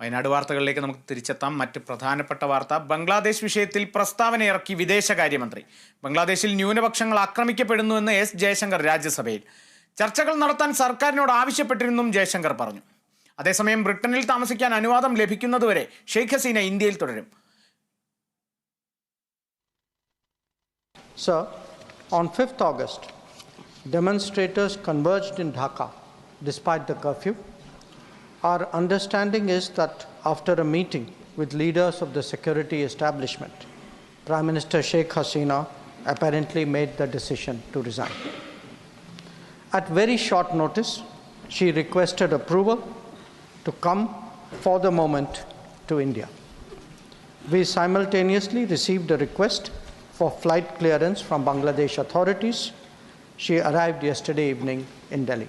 വയനാട് വാർത്തകളിലേക്ക് നമുക്ക് തിരിച്ചെത്താം. മറ്റ് പ്രധാനപ്പെട്ട വാർത്ത. ബംഗ്ലാദേശ് വിഷയത്തിൽ പ്രസ്താവന ഇറക്കി വിദേശകാര്യമന്ത്രി. ബംഗ്ലാദേശിൽ ന്യൂനപക്ഷങ്ങൾ ആക്രമിക്കപ്പെടുന്നുവെന്ന് എസ്. ജയശങ്കർ രാജ്യസഭയിൽ. ചർച്ചകൾ നടത്താൻ സർക്കാരിനോട് ആവശ്യപ്പെട്ടിരുന്നും ജയശങ്കർ പറഞ്ഞു. അതേസമയം ബ്രിട്ടനിൽ താമസിക്കാൻ അനുവാദം ലഭിക്കുന്നതുവരെ ഷെയ്ഖ് ഹസീന ഇന്ത്യയിൽ തുടരും. Sir, on 5th August, demonstrators converged in Dhaka despite the curfew. Our understanding is that after a meeting with leaders of the security establishment, Prime Minister Sheikh Hasina apparently made the decision to resign. At very short notice, she requested approval to come for the moment to India. We simultaneously received a request for flight clearance from Bangladesh authorities. She arrived yesterday evening in Delhi.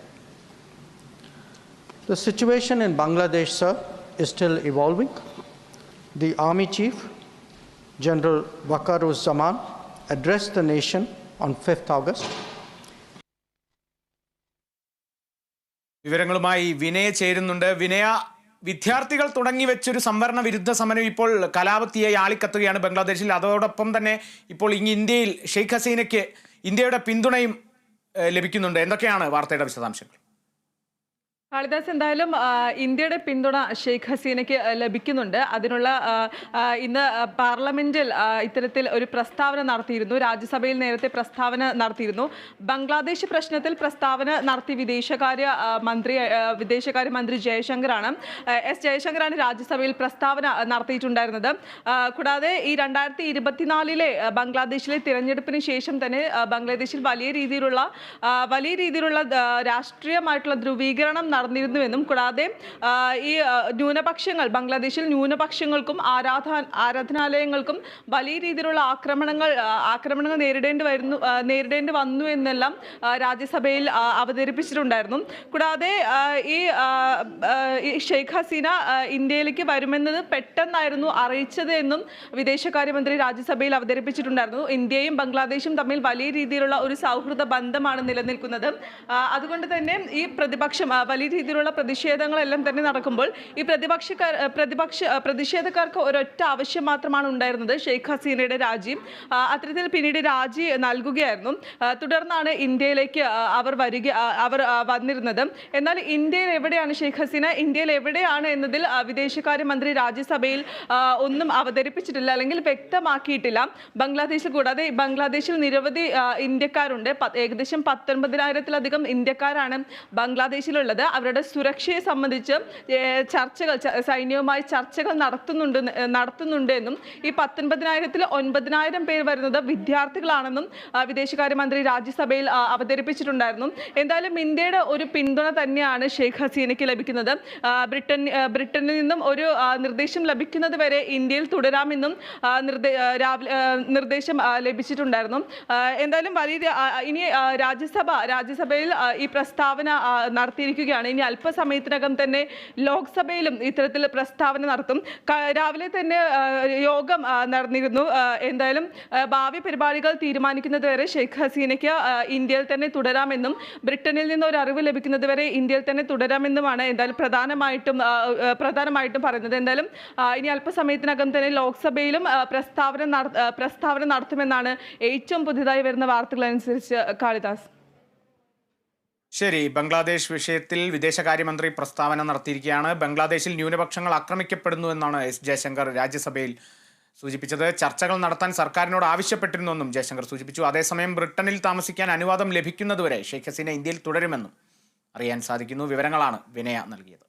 The situation in Bangladesh, sir, is still evolving. The Army Chief, General Waqaruzzaman, addressed the nation on 5th August. വിവരങ്ങളുമായി വിനയ ചേരുന്നുണ്ട് വിനയ വിദ്യാർത്ഥികൾ തുടങ്ങി വെച്ചൊരു സംവരണ വിരുദ്ധ സമരം ഇപ്പോൾ കലാപത്തിയായി ആളിക്കത്തുകയാണ് ബംഗ്ലാദേശിൽ അതോടൊപ്പം തന്നെ ഇപ്പോൾ ഇങ്ങ് ഇന്ത്യയിൽ ഷെയ്ഖ് ഹസീനയ്ക്ക് ഇന്ത്യയുടെ പിന്തുണയും ലഭിക്കുന്നുണ്ട് എന്തൊക്കെയാണ് വാർത്തയുടെ വിശദാംശങ്ങൾ കാളിദാസ് എന്തായാലും ഇന്ത്യയുടെ പിന്തുണ ഷെയ്ഖ് ഹസീനയ്ക്ക് ലഭിക്കുന്നുണ്ട്. അതിനുള്ള ഇന്ന് പാർലമെന്റിൽ ഇത്തരത്തിൽ ഒരു പ്രസ്താവന നടത്തിയിരുന്നു. രാജ്യസഭയിൽ നേരത്തെ പ്രസ്താവന നടത്തിയിരുന്നു. ബംഗ്ലാദേശ് പ്രശ്നത്തിൽ പ്രസ്താവന നടത്തി വിദേശകാര്യ മന്ത്രി വിദേശകാര്യ മന്ത്രി ജയശങ്കറാണ്. എസ് ജയശങ്കറാണ് രാജ്യസഭയിൽ പ്രസ്താവന നടത്തിയിട്ടുണ്ടായിരുന്നത്. കൂടാതെ ഈ രണ്ടായിരത്തി ഇരുപത്തിനാലിലെ ബംഗ്ലാദേശിലെ തിരഞ്ഞെടുപ്പിന് ശേഷം തന്നെ ബംഗ്ലാദേശിൽ വലിയ രീതിയിലുള്ള വലിയ രീതിയിലുള്ള രാഷ്ട്രീയമായിട്ടുള്ള ധ്രുവീകരണം നടന്നിരുന്നുവെന്നും കൂടാതെ ഈ ന്യൂനപക്ഷങ്ങൾ ബംഗ്ലാദേശിൽ ന്യൂനപക്ഷങ്ങൾക്കും ആരാധ ആരാധനാലയങ്ങൾക്കും വലിയ രീതിയിലുള്ള ആക്രമണങ്ങൾ ആക്രമണങ്ങൾ നേരിടേണ്ടി വരുന്നു നേരിടേണ്ടി വന്നു എന്നെല്ലാം രാജ്യസഭയിൽ അവതരിപ്പിച്ചിട്ടുണ്ടായിരുന്നു. കൂടാതെ ഈ ഷെയ്ഖ് ഹസീന ഇന്ത്യയിലേക്ക് വരുമെന്നത് പെട്ടെന്നായിരുന്നു അറിയിച്ചത് എന്നും വിദേശകാര്യമന്ത്രി രാജ്യസഭയിൽ അവതരിപ്പിച്ചിട്ടുണ്ടായിരുന്നു. ഇന്ത്യയും ബംഗ്ലാദേശും തമ്മിൽ വലിയ രീതിയിലുള്ള ഒരു സൗഹൃദ ബന്ധമാണ് നിലനിൽക്കുന്നത്. അതുകൊണ്ട് തന്നെ ഈ പ്രതിപക്ഷം വലിയ രീതിയിലുള്ള പ്രതിഷേധങ്ങളെല്ലാം തന്നെ നടക്കുമ്പോൾ ഈ പ്രതിപക്ഷക്കാർ പ്രതിപക്ഷ പ്രതിഷേധക്കാർക്ക് ഒരൊറ്റ ആവശ്യം മാത്രമാണ് ഉണ്ടായിരുന്നത്. ഷെയ്ഖ് ഹസീനയുടെ രാജി ആ, അത്തരത്തിൽ പിന്നീട് രാജി നൽകുകയായിരുന്നു. തുടർന്നാണ് ഇന്ത്യയിലേക്ക് അവർ വരിക അവർ വന്നിരുന്നത്. എന്നാൽ ഇന്ത്യയിൽ എവിടെയാണ് ഷെയ്ഖ് ഹസീന? ഇന്ത്യയിൽ എവിടെയാണ് എന്നതിൽ വിദേശകാര്യ വിദേശകാര്യമന്ത്രി രാജ്യസഭയിൽ ഒന്നും അവതരിപ്പിച്ചിട്ടില്ല അല്ലെങ്കിൽ വ്യക്തമാക്കിയിട്ടില്ല. ബംഗ്ലാദേശിൽ കൂടാതെ ബംഗ്ലാദേശിൽ നിരവധി ഇന്ത്യക്കാരുണ്ട്. ഏകദേശം പത്തൊൻപതിനായിരത്തിലധികം ഇന്ത്യക്കാരാണ് ബംഗ്ലാദേശിലുള്ളത്. അവരുടെ സുരക്ഷയെ സംബന്ധിച്ച് ചർച്ചകൾ സൈന്യവുമായി ചർച്ചകൾ നടത്തുന്നുണ്ട് ന്ന്- നടത്തുന്നുണ്ട് എന്നും ഈ പത്തൊൻപതിനായിരത്തിൽ ഒൻപതിനായിരം പേർ വരുന്നത് വിദ്യാർത്ഥികളാണെന്നും വിദേശകാര്യമന്ത്രി രാജ്യസഭയിൽ അവതരിപ്പിച്ചിട്ടുണ്ടായിരുന്നു. എന്തായാലും ഇന്ത്യയുടെ ഒരു പിന്തുണ തന്നെയാണ് ഷെയ്ഖ് ഹസീനയ്ക്ക് ലഭിക്കുന്നത്. ബ്രിട്ടൻ ബ്രിട്ടനിൽ നിന്നും ഒരു നിർദ്ദേശം ലഭിക്കുന്നത് വരെ ഇന്ത്യയിൽ തുടരാമെന്നും നിർദ്ദേശം ലഭിച്ചിട്ടുണ്ടായിരുന്നു. എന്തായാലും വലിയ ഇനി രാജ്യസഭ രാജ്യസഭയിൽ ഈ പ്രസ്താവന നടത്തിയിരിക്കുകയാണ്. ഇനി അല്പസമയത്തിനകം തന്നെ ലോക്സഭയിലും ഇത്തരത്തിൽ പ്രസ്താവന നടത്തും. രാവിലെ തന്നെ യോഗം നടന്നിരുന്നു. എന്തായാലും ഭാവി പരിപാടികൾ തീരുമാനിക്കുന്നത് വരെ ഷെയ്ഖ് ഹസീനയ്ക്ക് ഇന്ത്യയിൽ തന്നെ തുടരാമെന്നും ബ്രിട്ടനിൽ നിന്ന് ഒരു അറിവ് ലഭിക്കുന്നത് വരെ ഇന്ത്യയിൽ തന്നെ തുടരാമെന്നുമാണ് എന്തായാലും പ്രധാനമായിട്ടും പ്രധാനമായിട്ടും പറയുന്നത്. എന്തായാലും ഇനി അല്പസമയത്തിനകം തന്നെ ലോക്സഭയിലും പ്രസ്താവന പ്രസ്താവന നടത്തുമെന്നാണ് ഏറ്റവും പുതിയതായി വരുന്ന വാർത്തകൾ അനുസരിച്ച് കാളിദാസ്. ശരി ബംഗ്ലാദേശ് വിഷയത്തിൽ വിദേശകാര്യമന്ത്രി പ്രസ്താവന നടത്തിയിരിക്കുകയാണ്. ബംഗ്ലാദേശിൽ ന്യൂനപക്ഷങ്ങൾ ആക്രമിക്കപ്പെടുന്നു എന്നാണ് എസ് ജയശങ്കർ രാജ്യസഭയിൽ സൂചിപ്പിച്ചത്. ചർച്ചകൾ നടത്താൻ സർക്കാരിനോട് ആവശ്യപ്പെട്ടിരുന്നുവെന്നും ജയശങ്കർ സൂചിപ്പിച്ചു. അതേസമയം ബ്രിട്ടനിൽ താമസിക്കാൻ അനുവാദം ലഭിക്കുന്നതുവരെ ഷെയ്ഖ് ഹസീന ഇന്ത്യയിൽ തുടരുമെന്നും അറിയാൻ സാധിക്കുന്നു. വിവരങ്ങളാണ് വിനയ നൽകിയത്.